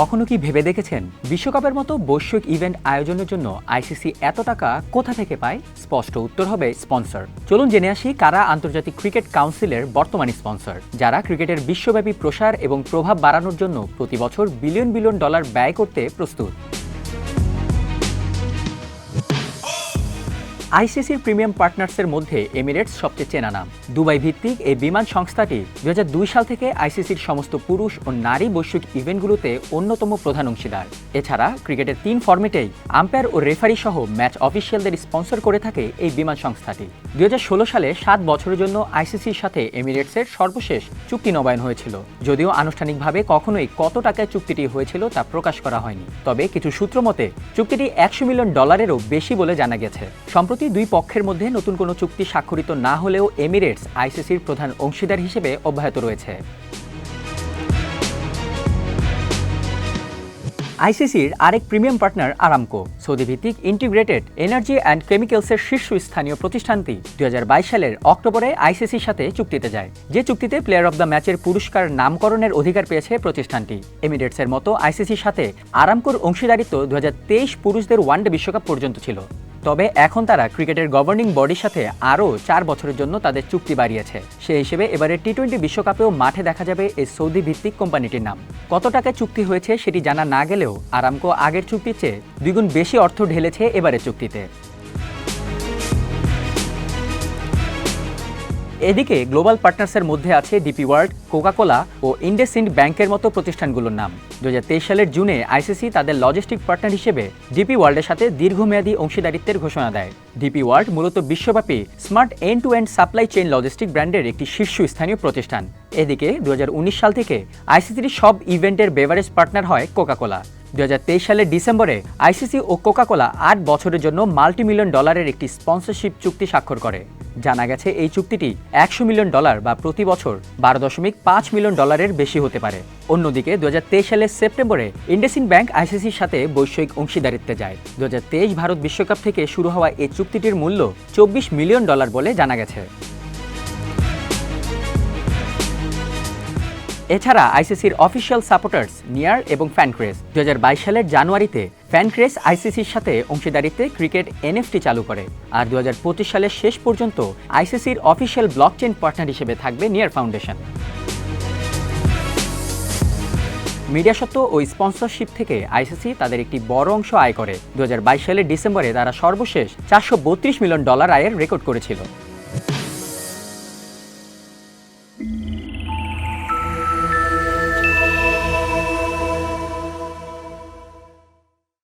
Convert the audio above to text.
কখনো কি ভেবে দেখেছেন? বিশ্বকাপের মতো বৈশ্বিক ইভেন্ট আয়োজনের জন্য আইসিসি এত টাকা কোথা থেকে পায়? স্পষ্ট উত্তর হবে স্পন্সর। চলুন জেনে আসি কারা আন্তর্জাতিক ক্রিকেট কাউন্সিলের বর্তমানে স্পন্সর। যারা ক্রিকেটের বিশ্বব্যাপী প্রসার এবং প্রভাব বাড়ানোর জন্য প্রতি বছর বিলিয়ন বিলিয়ন ডলার ব্যয় করতে প্রস্তুত। আইসিসির প্রিমিয়াম পার্টনার্সের মধ্যে এমিরেটস সবচেয়ে চেনা নাম। দুবাই ভিত্তিক এই বিমান সংস্থাটি দু হাজার দুই সাল থেকে আইসিসির সমস্ত পুরুষ ও নারী বৈশ্বিক ইভেন্টগুলোতে অন্যতম প্রধান অংশীদার। এছাড়া ক্রিকেটের তিন ফর্মেটেই আম্পায়ার ও রেফারি সহ ম্যাচ অফিসিয়ালদের স্পন্সর করে থাকে এই বিমান সংস্থাটি। দুই হাজার ষোলো সালে সাত বছরের জন্য আইসিসির সাথে এমিরেটসের সর্বশেষ চুক্তি নবায়ন হয়েছিল। যদিও আনুষ্ঠানিকভাবে কখনোই কত টাকায় চুক্তিটি হয়েছিল তা প্রকাশ করা হয়নি। তবে কিছু সূত্র মতে, চুক্তিটি একশো মিলিয়ন ডলারেরও বেশি বলে জানা গেছে। সম্প্রতি দুই পক্ষের মধ্যে নতুন কোনো চুক্তি স্বাক্ষরিত না হলেও এমিরেটস আইসিসির প্রধান অংশীদার হিসেবে অব্যাহত রয়েছে। আইসিসির আরেক প্রিমিয়াম পার্টনার আরামকো। সৌদি ভিত্তিক ইন্টিগ্রেটেড এনার্জি অ্যান্ড কেমিক্যালসের শীর্ষস্থানীয় প্রতিষ্ঠানটি দুই হাজার বাইশ সালের অক্টোবরে আইসিসির সাথে চুক্তিতে যায়। যে চুক্তিতে প্লেয়ার অব দ্য ম্যাচের পুরস্কার নামকরণের অধিকার পেয়েছে প্রতিষ্ঠানটি। এমিরেটসের মতো আইসিসির সাথে আরামকোর অংশীদারিত্ব দু হাজার তেইশ পুরুষদের ওয়ানডে বিশ্বকাপ পর্যন্ত ছিল। তবে এখন তারা ক্রিকেটের গভর্নিং বডির সাথে আরও চার বছরের জন্য তাদের চুক্তি বাড়িয়েছে। সে হিসেবে এবারে টি টোয়েন্টি বিশ্বকাপেও মাঠে দেখা যাবে এই সৌদি ভিত্তিক কোম্পানিটির নাম। কত টাকা চুক্তি হয়েছে সেটি জানা না গেলেও আরামকো আগের চুক্তির চেয়ে দ্বিগুণ বেশি অর্থ ঢেলেছে এবারের চুক্তিতে। এদিকে গ্লোবাল পার্টনার্সের মধ্যে আছে ডিপি ওয়ার্ল্ড, কোকাকোলা ও ইন্ডেসিন্ড ব্যাংকের মতো প্রতিষ্ঠানগুলোর নাম। দু হাজার তেইশ সালের জুনে আইসিসি তাদের লজিস্টিক পার্টনার হিসেবে ডিপি ওয়ার্ল্ডের সাথে দীর্ঘমেয়াদী অংশীদারিত্বের ঘোষণা দেয়। ডিপি ওয়ার্ল্ড মূলত বিশ্বব্যাপী smart end to end supply chain logistic ব্র্যান্ডের একটি শীর্ষস্থানীয় প্রতিষ্ঠান। এদিকে দুহাজার উনিশ সাল থেকে আইসিসির সব ইভেন্টের বেভারেজ পার্টনার হয় কোকাকোলা। দু হাজার তেইশ সালের ডিসেম্বরে আইসিসি ও কোকাকোলা আট বছরের জন্য মাল্টি মিলিয়ন ডলারের একটি স্পন্সরশিপ চুক্তি স্বাক্ষর করে। জানা গেছে এই চুক্তিটি একশো মিলিয়ন ডলার বা প্রতি বছর বারো দশমিক পাঁচ মিলিয়ন ডলারের বেশি হতে পারে। অন্যদিকে দু হাজার তেইশ সালের সেপ্টেম্বরে ইন্ডেসিন ব্যাংক আইসিসির সাথে বৈষয়িক অংশীদারিত্বে যায়। দু হাজার তেইশ ভারত বিশ্বকাপ থেকে শুরু হওয়া এই চুক্তিটির মূল্য চব্বিশ মিলিয়ন ডলার বলে জানা গেছে। এছাড়া আইসিসির অফিসিয়াল সাপোর্টার্স নিয়ার এবং ফ্যানক্রেস দু হাজার বাইশ সালের জানুয়ারিতে ফ্যানক্রেস আইসিসির সাথে অংশীদারিত্বে ক্রিকেট এনএফটি চালু করে। আর দু হাজার পঁচিশ সালের শেষ পর্যন্ত আইসিসির অফিসিয়াল ব্লকচেন পার্টনার হিসেবে থাকবে নিয়ার ফাউন্ডেশন। মিডিয়া সত্ত্ব ও স্পন্সরশিপ থেকে আইসিসি তাদের একটি বড় অংশ আয় করে। দু হাজার বাইশ সালের ডিসেম্বরে তারা সর্বশেষ চারশো বত্রিশ মিলিয়ন ডলার আয়ের রেকর্ড করেছিল।